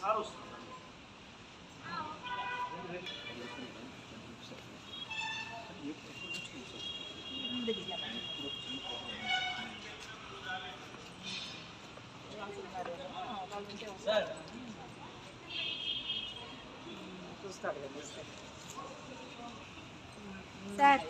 Sarusan. Sir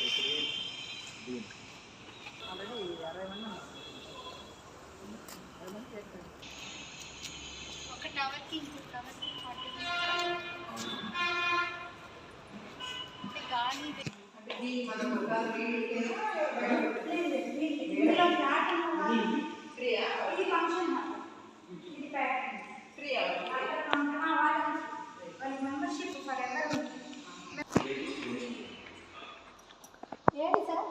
ఒక ఇంకో ఇది. ఫంక్షన్. ఇది మెంబర్షిప్ ఫర్ ఎవర్ ఏంటి సార్?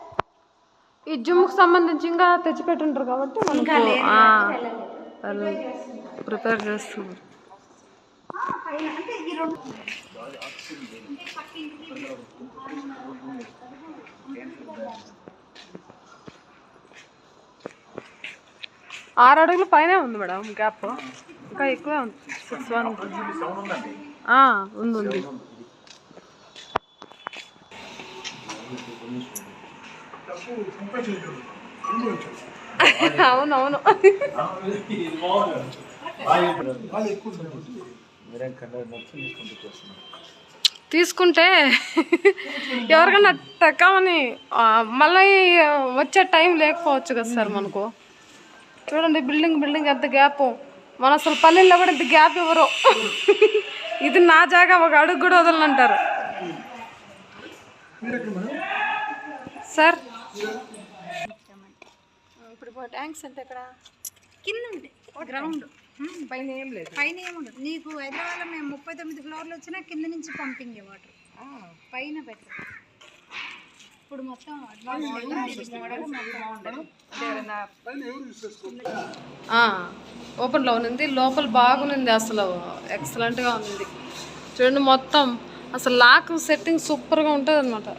ఈ జిమ్కి సంబంధించి ఇంకా తెచ్చిపెట్టుంటారు కాబట్టి ఇంకా వాళ్ళు ప్రిపేర్ చేస్తున్నారు. పైన ఆరు అడుగులు పైనే ఉంది మేడం గ్యాప్. ఇంకా ఎక్కువే ఉంది. సిక్స్ వన్ ఉంది ఉంది. అవునవును తీసుకుంటే ఎవరికన్నా తక్కువని మళ్ళీ వచ్చే టైం లేకపోవచ్చు కదా సార్ మనకు. చూడండి బిల్డింగ్ బిల్డింగ్ ఎంత గ్యాప్. మన అసలు పల్లెల్లో కూడా ఇంత గ్యాప్ ఇవ్వరు. ఇది నా జాగా ఒక అడుగు కూడా వదలనంటారు. సార్ ట్యాంక్స్ అంటే ఎక్కడ? కింద ఉంది. గ్రౌండ్ పైన ఏం లేదు. పైన ఏముండదు నీకు హైదరాబాద్లో మేము ముప్పై తొమ్మిది ఫ్లోర్లు వచ్చినా కింద నుంచి పంపింగ్ వాటర్ పైన పెట్టరు ఇప్పుడు మొత్తం ఓపెన్లో ఉంది లోపల బాగుంది అసలు. ఎక్సలెంట్గా ఉంది చూడండి మొత్తం. అసలు లాక్ సెట్టింగ్ సూపర్గా ఉంటుంది అనమాట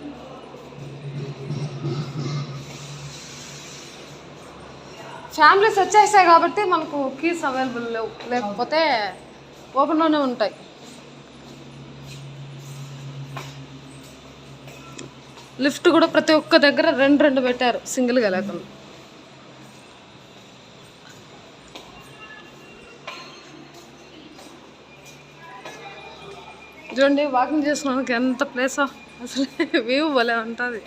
ఫ్యామిలీస్ వచ్చేసాయి కాబట్టి మనకు కీస్ అవైలబుల్ లేవు. లేకపోతే ఓపెన్లోనే ఉంటాయి. లిఫ్ట్ కూడా ప్రతి ఒక్క దగ్గర రెండు రెండు పెట్టారు. సింగిల్గా లేకుండా. చూడండి వాకింగ్ చేసుకోవడానికి ఎంత ప్లేస్ అసలు వ్యూ భలే ఉంటుంది.